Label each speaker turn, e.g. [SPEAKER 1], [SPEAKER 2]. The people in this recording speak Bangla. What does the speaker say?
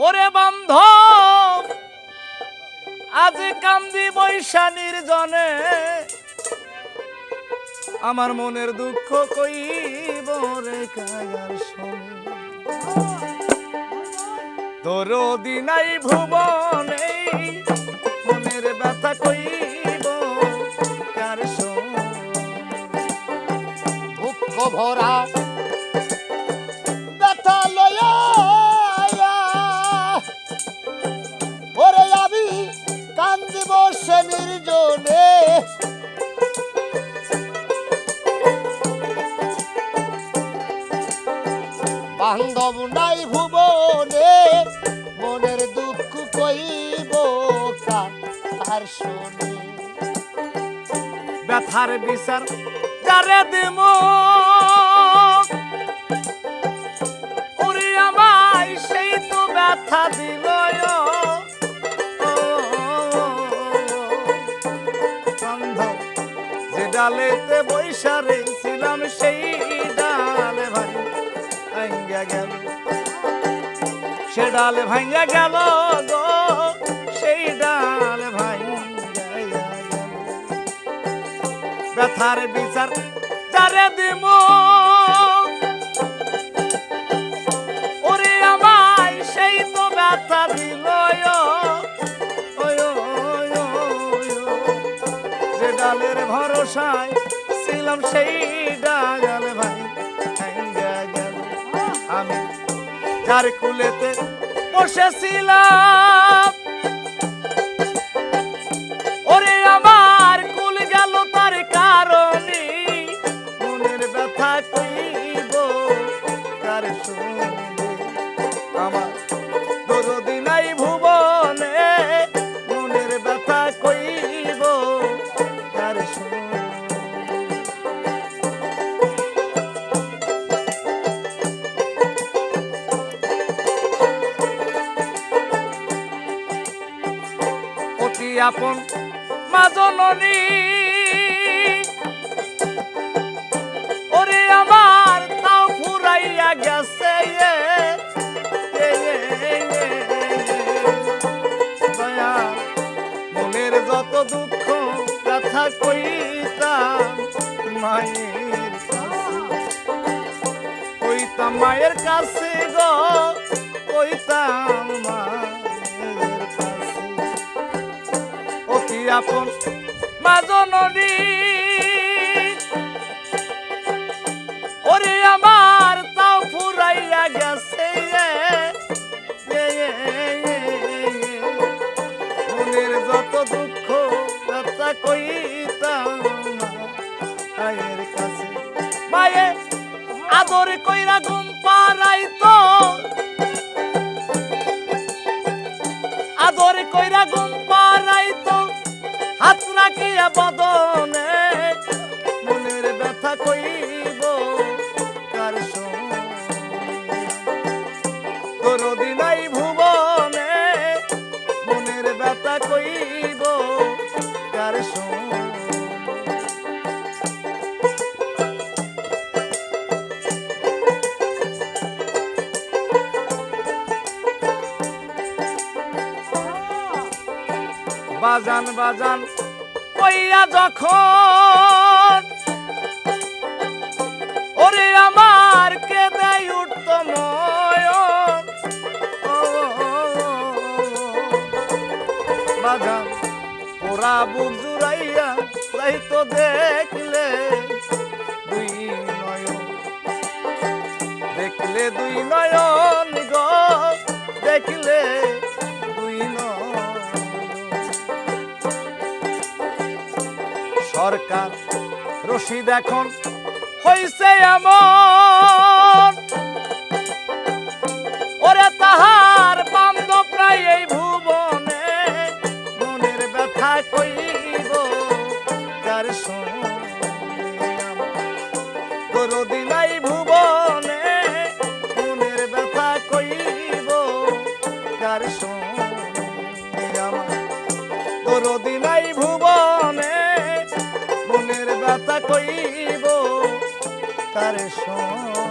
[SPEAKER 1] ওরে বান্ধ আজ কান্দি বৈশানীর জনে আমার মনের দুঃখ কই রে কায়ার শোনে তোর দিনাই ভুবনে
[SPEAKER 2] বান্ধব নাই ভুবনে মনের দুঃখ কইব কার শুনে।
[SPEAKER 1] ব্যথার বিচার যারে ডালেতে বৈশারে ছিলাম সেই ডালে ভাই ভাঙ্গা গেল। সে ডালে ভাঙ্গা গেল গো, সেই ডালে ভাঙ্গা ব্যথার বিচার যারে দিম ভরসায় ছিলাম সেই ডাল ভাই। আমি। যার কুলেতে বসেছিলাম আপন মাজননী ওরে আমার তাও ফুরাইয়া গেছে মনের যত দুঃখ কথা কইতাম, মায়ের। কইতাম মায়ের কাছে গো আপন মাজননী ওরে আমার তাও ফুরাইয়া গেছে। মনের যত দুঃখ ব্যথা কইতাম মায়ের কাছে। মায়ে, আদর কইরা ঘুম পারাইতো আদর কইরা ঘুম হাত রাখিয়া বদনে মনের ব্যথা কইব, কার তোর দিনাই ভুবনে মনের ব্যথা কইব, কার সঙ্গে? বাজান বাজান। কইয়া যখন ওরে আমার কে দেয় উঠত ময়ন ও, বাজান ওরা বুক জুড়াইয়া তাই তো দেখলে দুই নয়ন। দেখলে দুই নয়ন। রশিদ এখন হইছে এমন। ওরে তাহার বান্ধব প্রায় এই ভুবনে, মনের ব্যথা কইব তার তোর কইব কারে শোন